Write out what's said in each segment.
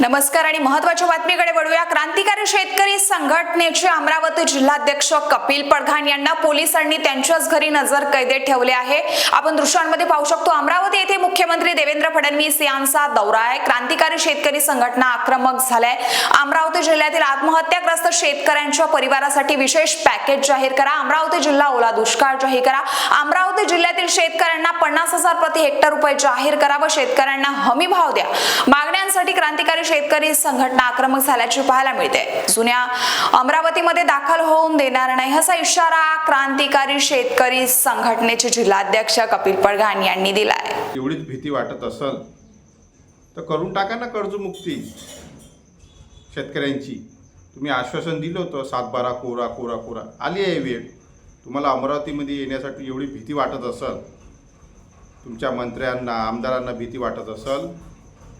नमस्कार आणि महत्त्वाच्या बातमीकडे वळूया. क्रांतिकारी शेतकरी संघटनेचे अमरावती जिल्हाध्यक्ष कपिल पडघाण यांना पोलिसांनी त्यांच्याच घरी नजर कैदेत ठेवले आहे. आपण दृश्यांमध्ये पाहू शकतो अमरावती येथे मुख्यमंत्री देवेंद्र फडणवीस यांचा दौरा आहे. क्रांतिकारी शेतकरी संघटना आक्रमक झालाय. अमरावती जिल्ह्यातील आत्महत्याग्रस्त शेतकऱ्यांच्या परिवारासाठी विशेष पॅकेज जाहीर करा. अमरावती जिल्हा ओला दुष्काळ जाहीर करा. अमरावती जिल्ह्यातील शेतकऱ्यांना पन्नास हजार प्रति हेक्टर रुपये जाहीर करा व शेतकऱ्यांना हमी भाव द्या. मागण्यांसाठी क्रांतिकारी शेतकरी संघटना आक्रमक झाल्याचे पाहायला मिळते. जुन्या अमरावतीमध्ये दाखल होऊन देणार नाही असा इशारा क्रांतिकारी शेतकरी संघटनेचे जिल्हाध्यक्ष कपिल पडघान यांनी दिलाय. एवढीच भीती वाटत असल तर करून टाका ना कर्जमुक्ती शेतकऱ्यांची. तुम्ही आश्वासन दिलं होतं सातबारा कोरा कोरा कोरा. आली आहे वेळ. तुम्हाला अमरावतीमध्ये येण्यासाठी एवढी भीती वाटत असल तुमच्या मंत्र्यांना आमदारांना भीती वाटत असल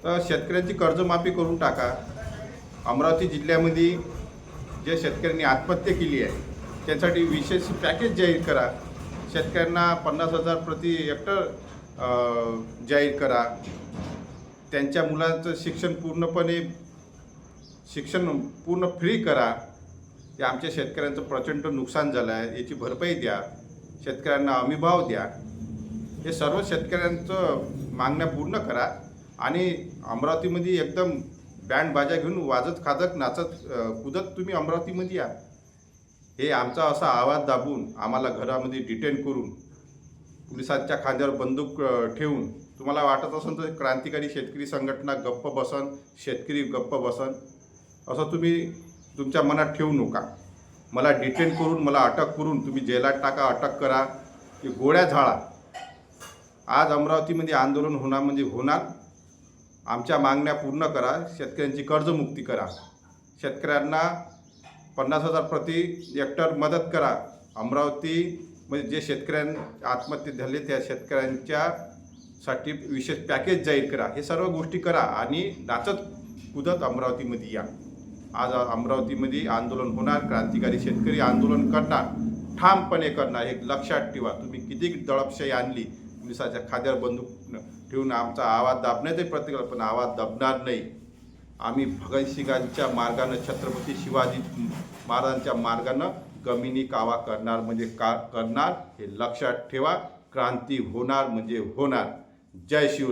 तर शेतकऱ्यांची कर्जमाफी करून टाका. अमरावती जिल्ह्यामध्ये जे शेतकऱ्यांनी आत्महत्या केली आहे त्यासाठी विशेष पॅकेज जाहीर करा. शेतकऱ्यांना पन्नास हजार प्रति हेक्टर जाहीर करा. त्यांच्या मुलांचं शिक्षण पूर्णपणे शिक्षण पूर्ण फ्री करा. ते आमच्या शेतकऱ्यांचं प्रचंड नुकसान झालं आहे याची भरपाई द्या. शेतकऱ्यांना हमीभाव द्या. हे सर्व शेतकऱ्यांचं मागण्या पूर्ण करा. आणि अमरावतीमध्ये एकदम बँड बाजा घेऊन वाजत खाजत नाचत कुदत तुम्ही अमरावतीमध्ये या. हे आमचा असा आवाज दाबून आम्हाला घरामध्ये डिटेन करून पोलिसांच्या खांद्यावर बंदूक ठेवून तुम्हाला वाटत असेल तर क्रांतिकारी शेतकरी संघटना गप्प बसन शेतकरी गप्प बसन असं तुम्ही तुमच्या मनात ठेवू नका. मला डिटेन करून मला अटक करून तुम्ही जेलात टाका अटक करा की गोळ्या झाडा. आज अमरावतीमध्ये आंदोलन होणार म्हणजे होणार. आमच्या मागण्या पूर्ण करा शेतकऱ्यांची कर्जमुक्ती करा. शेतकऱ्यांना पन्नास हजार प्रति हेक्टर मदत करा. अमरावती म्हणजे जे शेतकऱ्यां आत्महत्या झाले त्या शेतकऱ्यांच्या साठी विशेष पॅकेज जाहीर करा. हे सर्व गोष्टी करा आणि नाचत कुदत अमरावतीमध्ये या. आज अमरावतीमध्ये आंदोलन होणार क्रांतिकारी शेतकरी आंदोलन करणार ठामपणे करणार. हे लक्षात ठेवा. तुम्ही किती दडपशाही आणली पोलिसाच्या खाद्यावर बंदूक ठेवून आमचा आवाज दाबण्याचाही प्रयत्न केला पण आवाज दाबणार नाही. आम्ही भगतसिंगांच्या मार्गानं छत्रपती शिवाजी महाराजांच्या मार्गानं गमिनी कावा करणार म्हणजे का करणार हे लक्षात ठेवा. क्रांती होणार म्हणजे होणार. जय शिवराय.